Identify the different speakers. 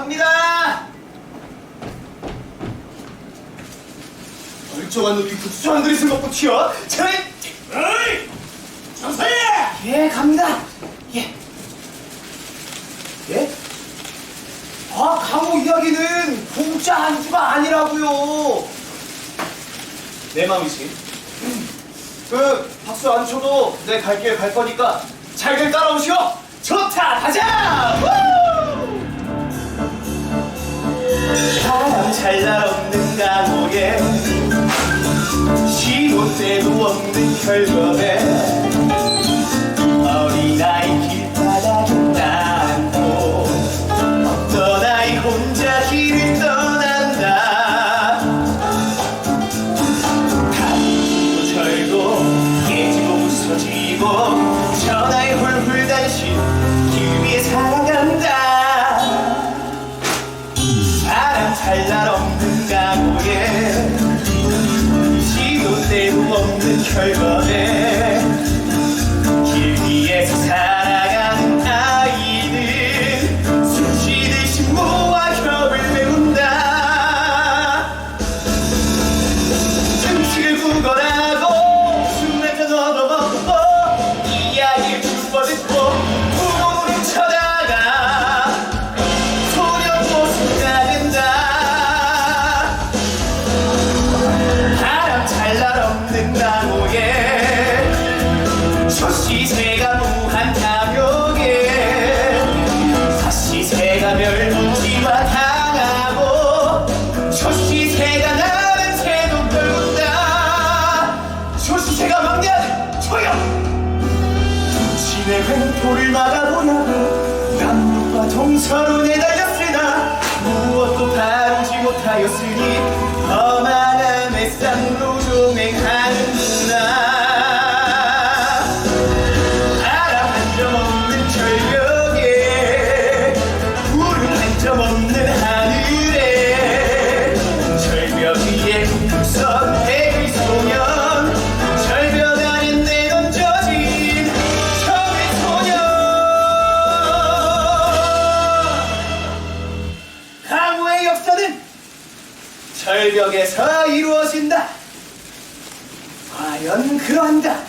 Speaker 1: 갑니다. 멀쩡한 놈이 국수 한 그릇을 먹고 튀어. 저
Speaker 2: 어이! 정서야!
Speaker 1: 예, 갑니다. 예. 예? 아, 강호 이야기는 공짜 안주가 아니라고요. 내 맘이지. 그 박수 안 쳐도 내 갈 길 갈 거니까 잘들 따라오시오. 좋다, 가자. 잘날 없는 강호에 시도 때도 없는 결과에 없는 결과에 초영 진의 횡포를 막아보려고 남북과 동서로 내달렸으나 무엇도 다루지 못하였으니 험한 바람 한점 없는 하늘에 절벽 위에 북선 절벽에서 이루어진다. 과연 그러한가